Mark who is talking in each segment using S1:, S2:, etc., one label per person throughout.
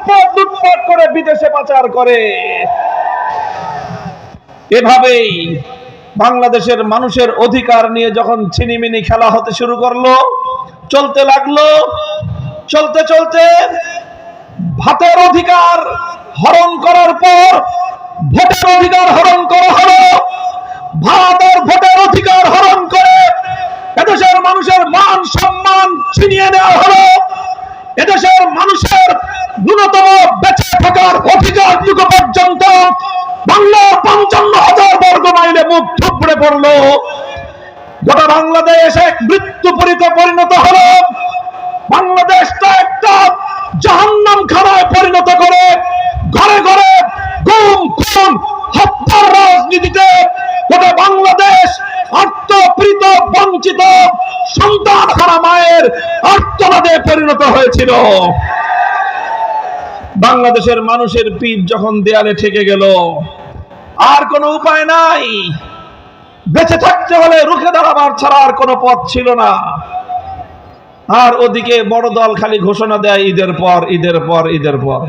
S1: সম্পদ লুটপাট করে বিদেশে পাচার করে। এভাবেই বাংলাদেশের মানুষের অধিকার নিয়ে যখন ছিনিমিনি খেলা হতে শুরু করল, চলতে লাগল, চলতে চলতে ভাতের অধিকার হরণ করার পর ভোটের অধিকার হরণ করা হলো। ভারতের ভোটের অধিকার যুগ পর্যন্ত বাংলার পঞ্চান্ন হাজার বর্গ মাইলে মুখ থুবড়ে পড়ল। গোটা বাংলাদেশ এক মৃত্যুপুরীতে পরিণত হলো। বাংলাদেশটা একটা জাহান্নাম খানায় পরিণত করে ঘরে ঘরে গুম, খুন, হত্যার রাজনীতিতে গোটা বাংলাদেশ আত্মপ্রীত, বঞ্চিত সন্তান হারা মায়ের আত্মনাদে পরিণত হয়েছিল। বাংলাদেশের মানুষের পিঠ যখন দেয়ালে ঠেকে গেল, আর কোনো উপায় নাই। বেঁচে থাকতে হলে রুখে দাঁড়াবার ছাড়া আর কোনো পথ ছিল না। আর ওদিকে বড় দল খালি ঘোষণা দেয়, ঈদের পর ঈদের পর ঈদের পর।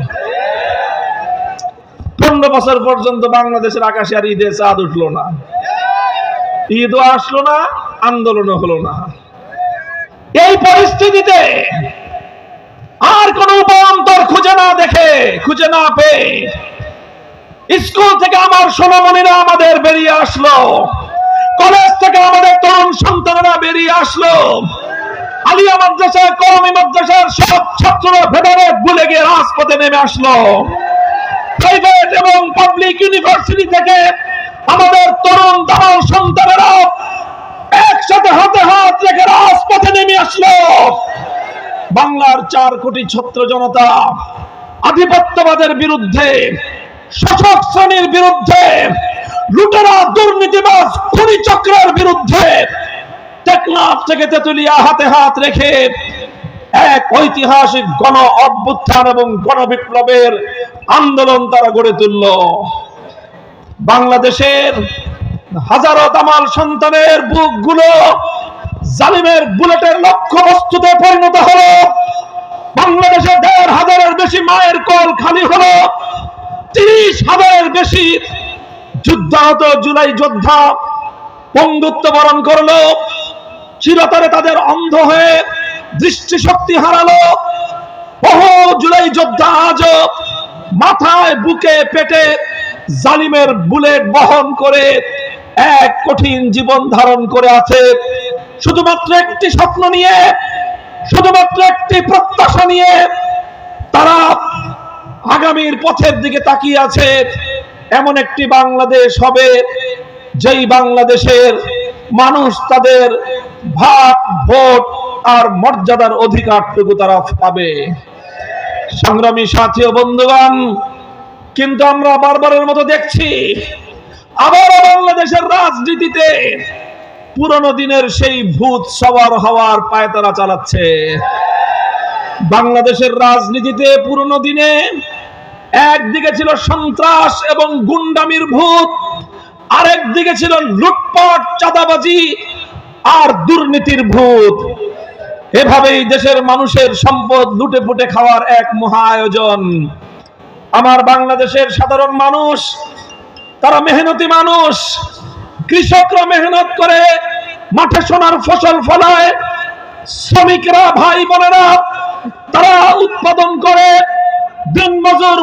S1: পনেরো বছর পর্যন্ত বাংলাদেশের আকাশে আর ঈদের চাঁদ উঠল না। ঈদও আসলো না, আন্দোলনও হলো না। এই পরিস্থিতিতে আর কোন উপান্তর খুঁজে না দেখে, খুঁজে না পেয়ে স্কুল থেকে আমার সোনামণিরা আমাদের বেরিয়ে আসলো। কলেজ থেকে আমাদের তরুণ সন্তানেরা বেরিয়ে আসলো। আলিয়া মাদ্রাসা কওমি মাদ্রাসার সব ছাত্ররা ভেতরে ভুলে গিয়ে রাজপথে নেমে আসলো। প্রাইভেট এবং পাবলিক ইউনিভার্সিটি থেকে আমাদের তরুণ দামাল সন্তানেরা একসাথে হাতে হাত রেখে রাজপথে নেমে আসলো। বাংলার চার কোটি ছত্র জনতা আধিপত্যবাদের বিরুদ্ধে, শাসক শ্রেণির বিরুদ্ধে, লুটেরা দুর্নীতিবাজ খুনি চক্রের বিরুদ্ধে টেকনাফ থেকে তেতুলিয়া হাতে হাত রেখে এক ঐতিহাসিক গণ অভ্যুত্থান এবং গণ বিপ্লবের আন্দোলন তারা গড়ে তুলল। বাংলাদেশের হাজারো দামাল সন্তানের বুকগুলো জালিমের বুলেটের লক্ষ্য বস্তুতে পরিণত হলো। বাংলাদেশে দেড় হাজারের বেশি মায়ের কল খালি হলো। তিরিশ হাজারের বেশি যুদ্ধাহত জুলাই যোদ্ধা বন্ধুত্ব বরণ করল। চিরতরে তাদের অন্ধ হয়ে দৃষ্টিশক্তি হারালো। বহু জুলাই যোদ্ধা আজও মাথায়, বুকে, পেটে জালিমের বুলেট বহন করে এক কঠিন জীবন ধারণ করে আছে। শুধুমাত্র একটি স্বপ্ন নিয়ে, শুধুমাত্র একটি প্রত্যাশা নিয়ে তারা আগামীর পথের দিকে তাকিয়ে আছে। এমন একটি বাংলাদেশ হবে, যেই বাংলাদেশের মানুষ তাদের ভাত ভোট আর মর্যাদার অধিকারটুকু তারা পাবে। সংগ্রামী সাথী ও বন্ধুগণ, কিন্তু আমরা বারবারের মতো দেখছি আবারও বাংলাদেশের রাজনীতিতে পুরনো দিনের সেই ভূত সবার হওয়ার পায়তারা চালাচ্ছে। বাংলাদেশের রাজনীতিতে পুরনো দিনে একদিকে ছিল সন্ত্রাস এবং গুন্ডামির ভূত আরেক দিকে ছিল লুটপাট, চাঁদাবাজি আর দুর্নীতির ভূত। এভাবেই দেশের মানুষের সম্পদ লুটে পুটে খাওয়ার এক মহা আয়োজন। আমার বাংলাদেশের সাধারণ মানুষ, তারা মেহনতি মানুষ কৃষকরা মেহনত করে মাঠে সোনার ফসল ফলায়, শ্রমিকরা ভাই বোনেরা, তারা উৎপাদন করে দিন মজুর